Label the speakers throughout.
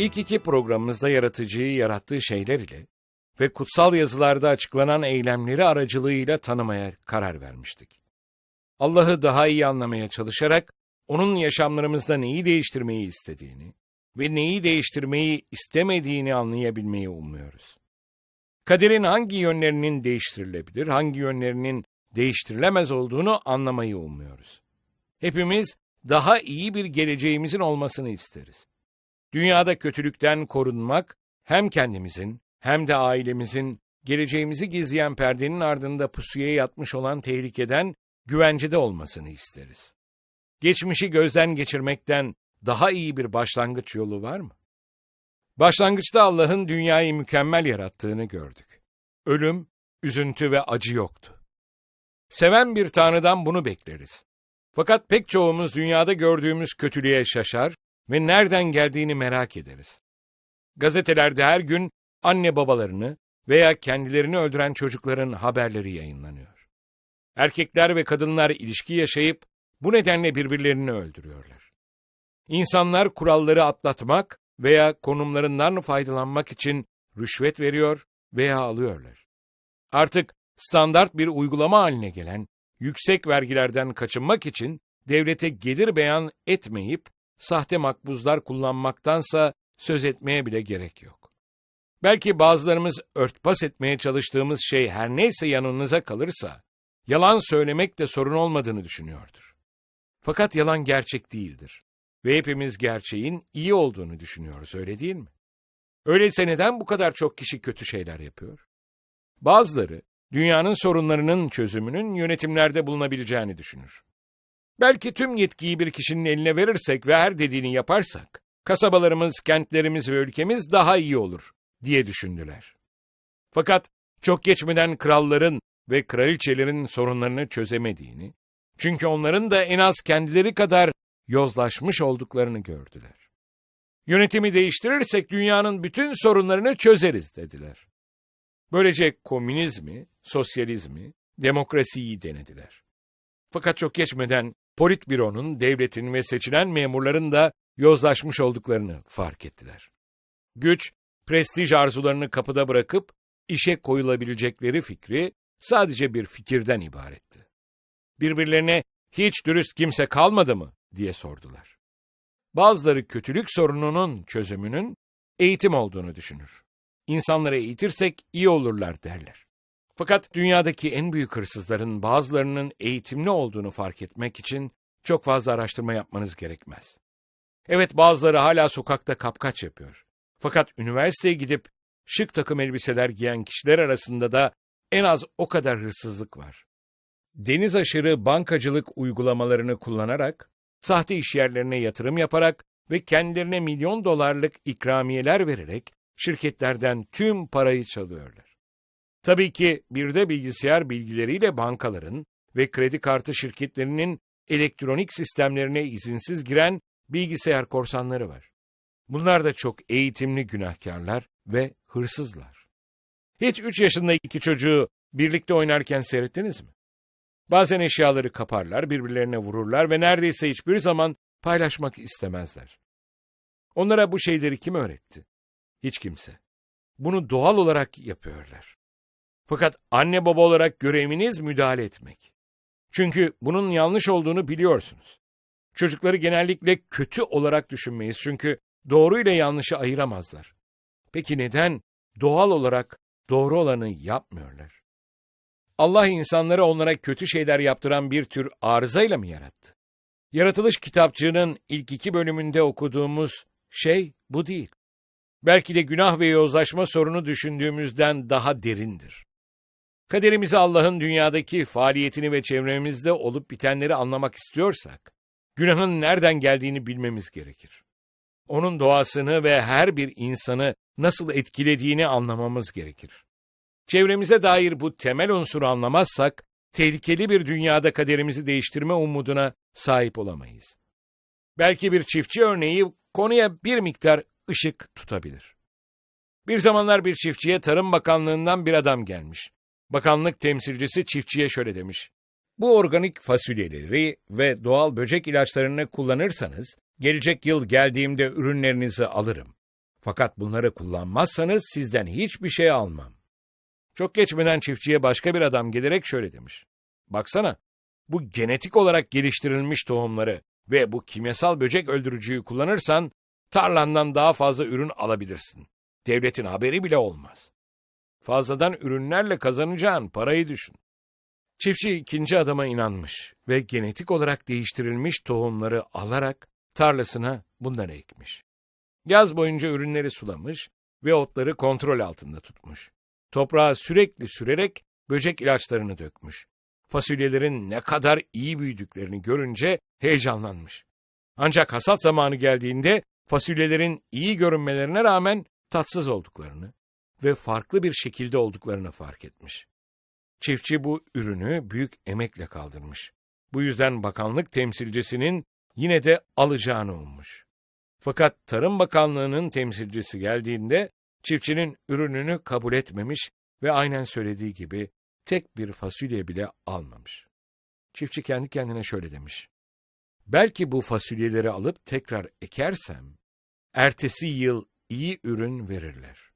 Speaker 1: İlk iki programımızda yaratıcıyı yarattığı şeyler ile ve kutsal yazılarda açıklanan eylemleri aracılığıyla tanımaya karar vermiştik. Allah'ı daha iyi anlamaya çalışarak onun yaşamlarımızda neyi değiştirmeyi istediğini ve neyi değiştirmeyi istemediğini anlayabilmeyi umuyoruz. Kaderin hangi yönlerinin değiştirilebilir, hangi yönlerinin değiştirilemez olduğunu anlamayı umuyoruz. Hepimiz daha iyi bir geleceğimizin olmasını isteriz. Dünyada kötülükten korunmak hem kendimizin hem de ailemizin geleceğimizi gizleyen perdenin ardında pusuya yatmış olan tehlikeden güvencede olmasını isteriz. Geçmişi gözden geçirmekten daha iyi bir başlangıç yolu var mı? Başlangıçta Allah'ın dünyayı mükemmel yarattığını gördük. Ölüm, üzüntü ve acı yoktu. Seven bir Tanrı'dan bunu bekleriz. Fakat pek çoğumuz dünyada gördüğümüz kötülüğe şaşar ve nereden geldiğini merak ederiz. Gazetelerde her gün anne babalarını veya kendilerini öldüren çocukların haberleri yayınlanıyor. Erkekler ve kadınlar ilişki yaşayıp bu nedenle birbirlerini öldürüyorlar. İnsanlar kuralları atlatmak veya konumlarından faydalanmak için rüşvet veriyor veya alıyorlar. Artık standart bir uygulama haline gelen yüksek vergilerden kaçınmak için devlete gelir beyan etmeyip sahte makbuzlar kullanmaktansa söz etmeye bile gerek yok. Belki bazılarımız örtbas etmeye çalıştığımız şey her neyse yanınıza kalırsa, yalan söylemek de sorun olmadığını düşünüyordur. Fakat yalan gerçek değildir. Ve hepimiz gerçeğin iyi olduğunu düşünüyoruz, öyle değil mi? Öyleyse neden bu kadar çok kişi kötü şeyler yapıyor? Bazıları, dünyanın sorunlarının çözümünün yönetimlerde bulunabileceğini düşünür. Belki tüm yetkiyi bir kişinin eline verirsek ve her dediğini yaparsak, kasabalarımız, kentlerimiz ve ülkemiz daha iyi olur, diye düşündüler. Fakat çok geçmeden kralların ve kraliçelerin sorunlarını çözemediğini, çünkü onların da en az kendileri kadar yozlaşmış olduklarını gördüler. Yönetimi değiştirirsek dünyanın bütün sorunlarını çözeriz dediler. Böylece komünizmi, sosyalizmi, demokrasiyi denediler. Fakat çok geçmeden politbüronun, devletin ve seçilen memurların da yozlaşmış olduklarını fark ettiler. Güç, prestij arzularını kapıda bırakıp işe koyulabilecekleri fikri sadece bir fikirden ibaretti. Birbirlerine hiç dürüst kimse kalmadı mı diye sordular. Bazıları kötülük sorununun çözümünün eğitim olduğunu düşünür. İnsanları eğitirsek iyi olurlar derler. Fakat dünyadaki en büyük hırsızların bazılarının eğitimli olduğunu fark etmek için çok fazla araştırma yapmanız gerekmez. Evet bazıları hala sokakta kapkaç yapıyor. Fakat üniversiteye gidip şık takım elbiseler giyen kişiler arasında da en az o kadar hırsızlık var. Deniz aşırı bankacılık uygulamalarını kullanarak, sahte işyerlerine yatırım yaparak ve kendilerine milyon dolarlık ikramiyeler vererek şirketlerden tüm parayı çalıyorlar. Tabii ki bir de bilgisayar bilgileriyle bankaların ve kredi kartı şirketlerinin elektronik sistemlerine izinsiz giren bilgisayar korsanları var. Bunlar da çok eğitimli günahkarlar ve hırsızlar. Hiç üç yaşında iki çocuğu birlikte oynarken seyrettiniz mi? Bazen eşyaları kaparlar, birbirlerine vururlar ve neredeyse hiçbir zaman paylaşmak istemezler. Onlara bu şeyleri kim öğretti? Hiç kimse. Bunu doğal olarak yapıyorlar. Fakat anne baba olarak göreviniz müdahale etmek. Çünkü bunun yanlış olduğunu biliyorsunuz. Çocukları genellikle kötü olarak düşünmeyiz çünkü doğru ile yanlışı ayıramazlar. Peki neden doğal olarak doğru olanı yapmıyorlar? Allah insanları onlara kötü şeyler yaptıran bir tür arızayla mı yarattı? Yaratılış kitapçığının ilk iki bölümünde okuduğumuz şey bu değil. Belki de günah ve yozlaşma sorunu düşündüğümüzden daha derindir. Kaderimizi Allah'ın dünyadaki faaliyetini ve çevremizde olup bitenleri anlamak istiyorsak, günahın nereden geldiğini bilmemiz gerekir. onun doğasını ve her bir insanı nasıl etkilediğini anlamamız gerekir. Çevremize dair bu temel unsuru anlamazsak, tehlikeli bir dünyada kaderimizi değiştirme umuduna sahip olamayız. Belki bir çiftçi örneği konuya bir miktar ışık tutabilir. Bir zamanlar bir çiftçiye Tarım Bakanlığı'ndan bir adam gelmiş. Bakanlık temsilcisi çiftçiye şöyle demiş. Bu organik fasulyeleri ve doğal böcek ilaçlarını kullanırsanız, gelecek yıl geldiğimde ürünlerinizi alırım. Fakat bunları kullanmazsanız sizden hiçbir şey almam. Çok geçmeden çiftçiye başka bir adam gelerek şöyle demiş. Baksana, bu genetik olarak geliştirilmiş tohumları ve bu kimyasal böcek öldürücüyü kullanırsan, tarlandan daha fazla ürün alabilirsin. Devletin haberi bile olmaz. Fazladan ürünlerle kazanacağın parayı düşün. Çiftçi ikinci adama inanmış ve genetik olarak değiştirilmiş tohumları alarak tarlasına bunları ekmiş. Yaz boyunca ürünleri sulamış ve otları kontrol altında tutmuş. Toprağa sürekli sürerek böcek ilaçlarını dökmüş. Fasulyelerin ne kadar iyi büyüdüklerini görünce heyecanlanmış. Ancak hasat zamanı geldiğinde fasulyelerin iyi görünmelerine rağmen tatsız olduklarını ve farklı bir şekilde olduklarını fark etmiş. Çiftçi bu ürünü büyük emekle kaldırmış. Bu yüzden bakanlık temsilcisinin yine de alacağını ummuş. Fakat Tarım Bakanlığı'nın temsilcisi geldiğinde çiftçinin ürününü kabul etmemiş ve aynen söylediği gibi tek bir fasulye bile almamış. Çiftçi kendi kendine şöyle demiş. Belki bu fasulyeleri alıp tekrar ekersem, ertesi yıl iyi ürün verirler.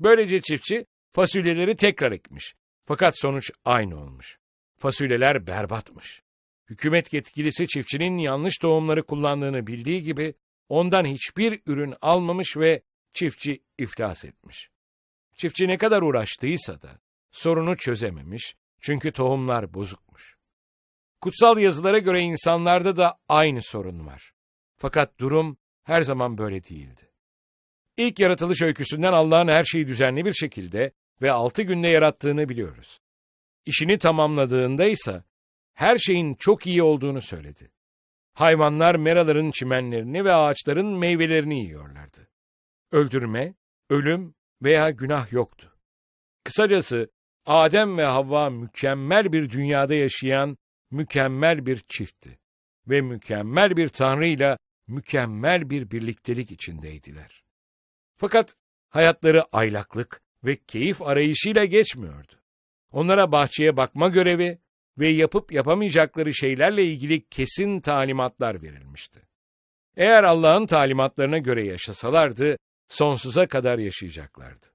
Speaker 1: Böylece çiftçi fasulyeleri tekrar ekmiş. Fakat sonuç aynı olmuş. Fasulyeler berbatmış. Hükümet yetkilisi çiftçinin yanlış tohumları kullandığını bildiği gibi ondan hiçbir ürün almamış ve çiftçi iflas etmiş. Çiftçi ne kadar uğraştıysa da sorunu çözememiş çünkü tohumlar bozukmuş. Kutsal yazılara göre insanlarda da aynı sorun var. Fakat durum her zaman böyle değildi. İlk yaratılış öyküsünden Allah'ın her şeyi düzenli bir şekilde ve altı günde yarattığını biliyoruz. İşini tamamladığında ise her şeyin çok iyi olduğunu söyledi. Hayvanlar meraların çimenlerini ve ağaçların meyvelerini yiyorlardı. Öldürme, ölüm veya günah yoktu. Kısacası Adem ve Havva mükemmel bir dünyada yaşayan mükemmel bir çiftti ve mükemmel bir tanrıyla mükemmel bir birliktelik içindeydiler. Fakat hayatları aylaklık ve keyif arayışıyla geçmiyordu. Onlara bahçeye bakma görevi ve yapıp yapamayacakları şeylerle ilgili kesin talimatlar verilmişti. Eğer Allah'ın talimatlarına göre yaşasalardı, sonsuza kadar yaşayacaklardı.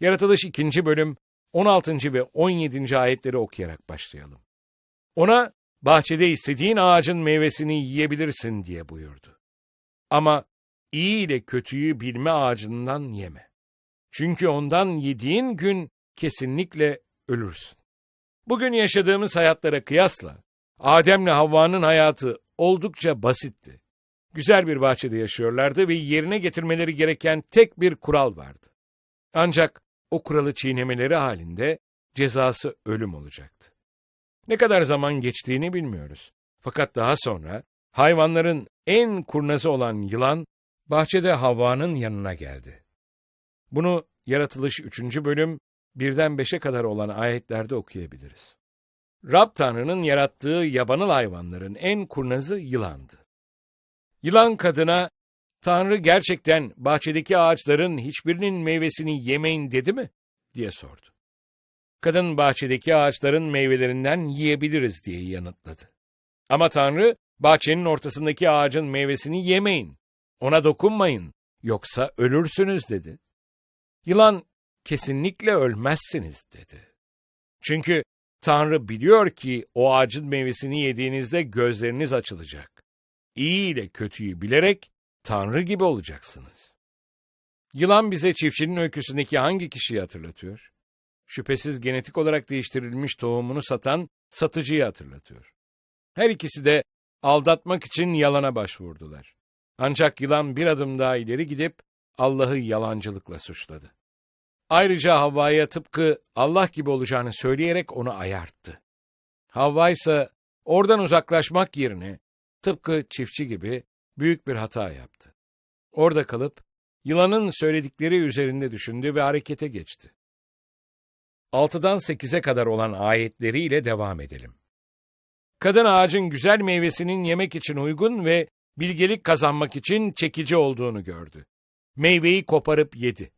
Speaker 1: Yaratılış 2. bölüm 16. ve 17. ayetleri okuyarak başlayalım. Ona, bahçede istediğin ağacın meyvesini yiyebilirsin diye buyurdu. Ama iyi ile kötüyü bilme ağacından yeme. Çünkü ondan yediğin gün kesinlikle ölürsün. Bugün yaşadığımız hayatlara kıyasla Adem'le Havva'nın hayatı oldukça basitti. Güzel bir bahçede yaşıyorlardı ve yerine getirmeleri gereken tek bir kural vardı. Ancak o kuralı çiğnemeleri halinde cezası ölüm olacaktı. Ne kadar zaman geçtiğini bilmiyoruz. Fakat daha sonra hayvanların en kurnazı olan yılan bahçede Havva'nın yanına geldi. Bunu Yaratılış 3. bölüm 1'den 5'e kadar olan ayetlerde okuyabiliriz. Rab Tanrı'nın yarattığı yabanıl hayvanların en kurnazı yılandı. Yılan kadına, Tanrı gerçekten bahçedeki ağaçların hiçbirinin meyvesini yemeyin dedi mi? diye sordu. Kadın bahçedeki ağaçların meyvelerinden yiyebiliriz diye yanıtladı. Ama Tanrı, bahçenin ortasındaki ağacın meyvesini yemeyin, ona dokunmayın, yoksa ölürsünüz dedi. Yılan, kesinlikle ölmezsiniz dedi. Çünkü Tanrı biliyor ki o ağacın meyvesini yediğinizde gözleriniz açılacak. İyi ile kötüyü bilerek Tanrı gibi olacaksınız. Yılan bize çiftçinin öyküsündeki hangi kişiyi hatırlatıyor? Şüphesiz genetik olarak değiştirilmiş tohumunu satan satıcıyı hatırlatıyor. Her ikisi de aldatmak için yalana başvurdular. Ancak yılan bir adım daha ileri gidip Allah'ı yalancılıkla suçladı. Ayrıca Havva'ya tıpkı Allah gibi olacağını söyleyerek onu ayarttı. Havva ise oradan uzaklaşmak yerine tıpkı çiftçi gibi büyük bir hata yaptı. Orada kalıp yılanın söyledikleri üzerinde düşündü ve harekete geçti. 6'dan 8'e kadar olan ayetleriyle devam edelim. Kadın ağacın güzel meyvesinin yemek için uygun ve bilgelik kazanmak için çekici olduğunu gördü. Meyveyi koparıp yedi.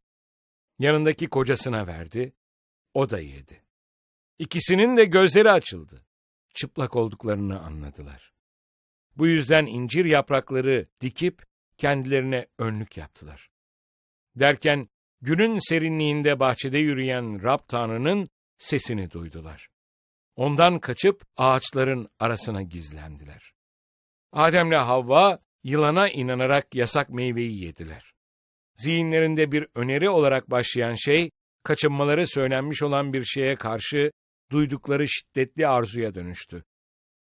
Speaker 1: Yanındaki kocasına verdi, o da yedi. İkisinin de gözleri açıldı. Çıplak olduklarını anladılar. Bu yüzden incir yaprakları dikip kendilerine önlük yaptılar. Derken günün serinliğinde bahçede yürüyen Rab Tanrı'nın sesini duydular. Ondan kaçıp ağaçların arasına gizlendiler. Adem'le Havva yılana inanarak yasak meyveyi yediler. Zihinlerinde bir öneri olarak başlayan şey, kaçınmaları söylenmiş olan bir şeye karşı duydukları şiddetli arzuya dönüştü.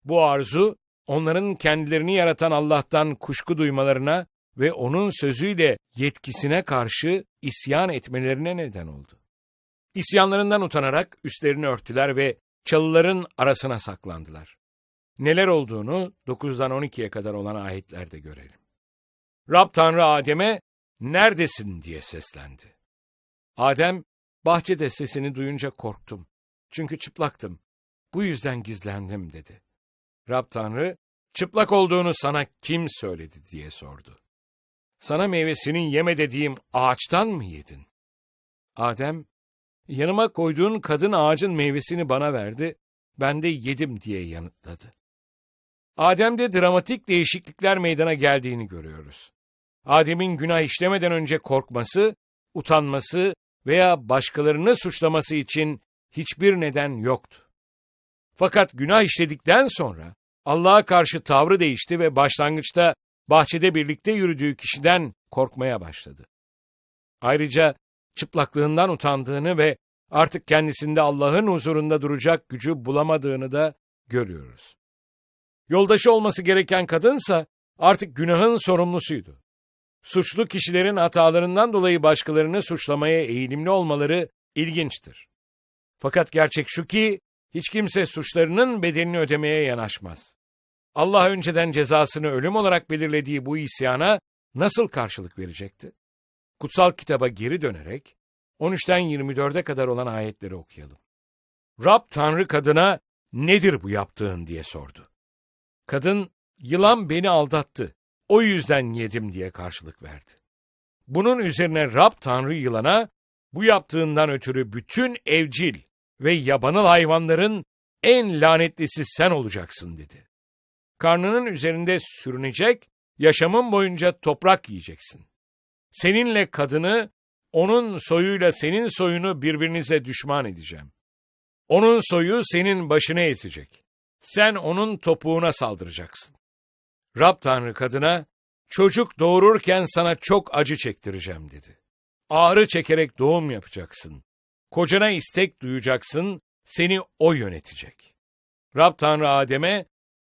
Speaker 1: Bu arzu, onların kendilerini yaratan Allah'tan kuşku duymalarına ve onun sözüyle yetkisine karşı isyan etmelerine neden oldu. İsyanlarından utanarak üstlerini örttüler ve çalıların arasına saklandılar. Neler olduğunu 9'dan 12'ye kadar olan ayetlerde görelim. Rab Tanrı Adem'e neredesin diye seslendi. Adem, bahçede sesini duyunca korktum. Çünkü çıplaktım. Bu yüzden gizlendim dedi. Rab Tanrı, çıplak olduğunu sana kim söyledi diye sordu. Sana meyvesinin yeme dediğim ağaçtan mı yedin? Adem, yanıma koyduğun kadın ağacın meyvesini bana verdi, ben de yedim diye yanıtladı. Adem'de dramatik değişiklikler meydana geldiğini görüyoruz. Adem'in günah işlemeden önce korkması, utanması veya başkalarını suçlaması için hiçbir neden yoktu. Fakat günah işledikten sonra Allah'a karşı tavrı değişti ve başlangıçta bahçede birlikte yürüdüğü kişiden korkmaya başladı. Ayrıca çıplaklığından utandığını ve artık kendisinde Allah'ın huzurunda duracak gücü bulamadığını da görüyoruz. Yoldaşı olması gereken kadınsa artık günahın sorumlusuydu. Suçlu kişilerin hatalarından dolayı başkalarını suçlamaya eğilimli olmaları ilginçtir. Fakat gerçek şu ki hiç kimse suçlarının bedelini ödemeye yanaşmaz. Allah önceden cezasını ölüm olarak belirlediği bu isyana nasıl karşılık verecekti? Kutsal kitaba geri dönerek 13'ten 24'e kadar olan ayetleri okuyalım. Rab Tanrı kadına nedir bu yaptığın diye sordu. Kadın yılan beni aldattı. O yüzden yedim diye karşılık verdi. Bunun üzerine Rab Tanrı yılana bu yaptığından ötürü bütün evcil ve yabanıl hayvanların en lanetlisi sen olacaksın dedi. Karnının üzerinde sürünecek, yaşamın boyunca toprak yiyeceksin. Seninle kadını, onun soyuyla senin soyunu birbirinize düşman edeceğim. Onun soyu senin başını ezecek. Sen onun topuğuna saldıracaksın. Rab Tanrı kadına, çocuk doğururken sana çok acı çektireceğim dedi. Ağrı çekerek doğum yapacaksın. Kocana istek duyacaksın, seni o yönetecek. Rab Tanrı Adem'e,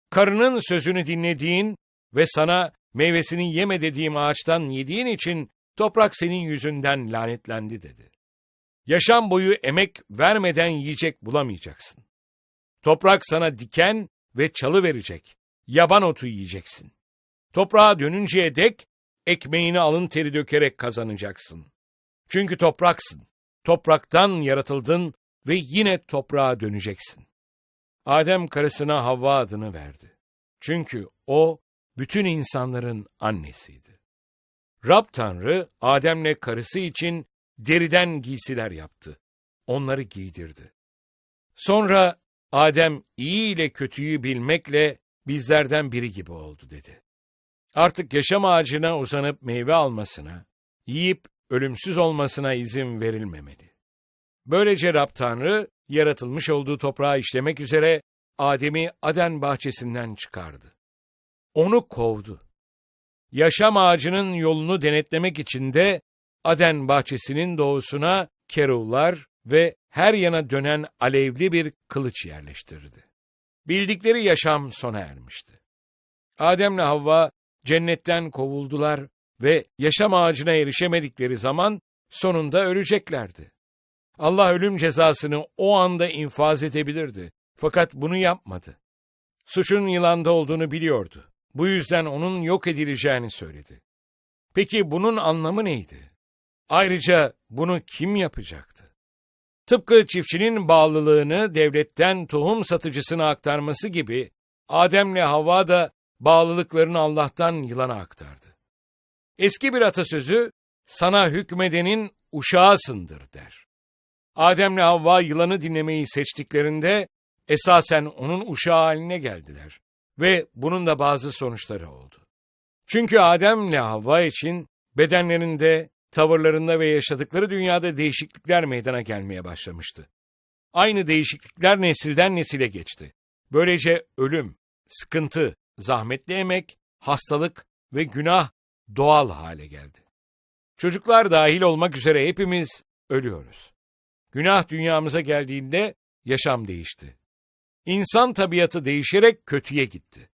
Speaker 1: karının sözünü dinlediğin ve sana meyvesini yeme dediğim ağaçtan yediğin için toprak senin yüzünden lanetlendi dedi. Yaşam boyu emek vermeden yiyecek bulamayacaksın. Toprak sana diken ve çalı verecek. Yaban otu yiyeceksin. Toprağa dönünceye dek ekmeğini alın teri dökerek kazanacaksın. Çünkü topraksın. Topraktan yaratıldın ve yine toprağa döneceksin. Adem karısına Havva adını verdi. Çünkü o bütün insanların annesiydi. Rab Tanrı Adem'le karısı için deriden giysiler yaptı. Onları giydirdi. Sonra Adem iyi ile kötüyü bilmekle bizlerden biri gibi oldu dedi. Artık yaşam ağacına uzanıp meyve almasına, yiyip ölümsüz olmasına izin verilmemeli. Böylece Rab Tanrı, yaratılmış olduğu toprağı işlemek üzere Adem'i Aden bahçesinden çıkardı. Onu kovdu. Yaşam ağacının yolunu denetlemek için de Aden bahçesinin doğusuna keruvlar ve her yana dönen alevli bir kılıç yerleştirdi. Bildikleri yaşam sona ermişti. Adem'le Havva cennetten kovuldular ve yaşam ağacına erişemedikleri zaman sonunda öleceklerdi. Allah ölüm cezasını o anda infaz edebilirdi. Fakat bunu yapmadı. Suçun yılanda olduğunu biliyordu. Bu yüzden onun yok edileceğini söyledi. Peki bunun anlamı neydi? Ayrıca bunu kim yapacaktı? Tıpkı çiftçinin bağlılığını devletten tohum satıcısına aktarması gibi Adem'le Havva da bağlılıklarını Allah'tan yılana aktardı. Eski bir atasözü sana hükmedenin uşağısındır der. Adem'le Havva yılanı dinlemeyi seçtiklerinde esasen onun uşağı haline geldiler ve bunun da bazı sonuçları oldu. Çünkü Adem'le Havva için bedenlerinde, tavırlarında ve yaşadıkları dünyada değişiklikler meydana gelmeye başlamıştı. Aynı değişiklikler nesilden nesile geçti. Böylece ölüm, sıkıntı, zahmetli emek, hastalık ve günah doğal hale geldi. Çocuklar dahil olmak üzere hepimiz ölüyoruz. Günah dünyamıza geldiğinde yaşam değişti. İnsan tabiatı değişerek kötüye gitti.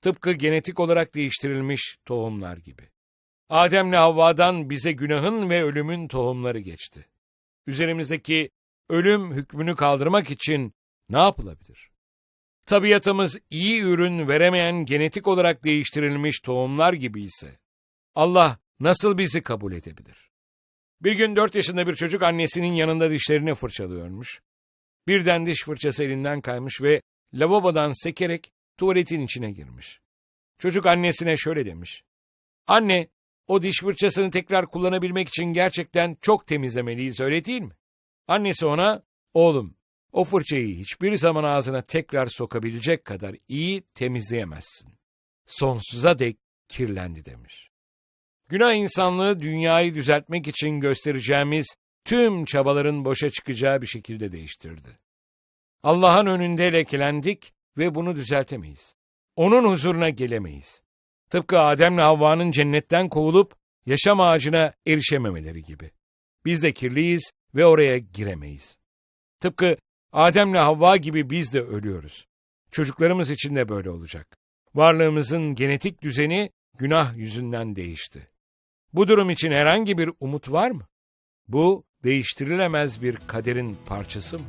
Speaker 1: Tıpkı genetik olarak değiştirilmiş tohumlar gibi. Adem'le Havva'dan bize günahın ve ölümün tohumları geçti. Üzerimizdeki ölüm hükmünü kaldırmak için ne yapılabilir? Tabiatımız iyi ürün veremeyen genetik olarak değiştirilmiş tohumlar gibi ise Allah nasıl bizi kabul edebilir? Bir gün dört yaşında bir çocuk annesinin yanında dişlerini fırçalıyormuş. Birden diş fırçası elinden kaymış ve lavabodan sekerek tuvaletin içine girmiş. Çocuk annesine şöyle demiş. Anne, o diş fırçasını tekrar kullanabilmek için gerçekten çok temizlemeliyiz öyle değil mi? Annesi ona, oğlum o fırçayı hiçbir zaman ağzına tekrar sokabilecek kadar iyi temizleyemezsin. Sonsuza dek kirlendi demiş. Günah insanlığı dünyayı düzeltmek için göstereceğimiz tüm çabaların boşa çıkacağı bir şekilde değiştirdi. Allah'ın önünde lekelendik ve bunu düzeltemeyiz. Onun huzuruna gelemeyiz. Tıpkı Adem'le Havva'nın cennetten kovulup yaşam ağacına erişememeleri gibi. Biz de kirliyiz ve oraya giremeyiz. Tıpkı Adem'le Havva gibi biz de ölüyoruz. Çocuklarımız için de böyle olacak. Varlığımızın genetik düzeni günah yüzünden değişti. Bu durum için herhangi bir umut var mı? Bu değiştirilemez bir kaderin parçası mı?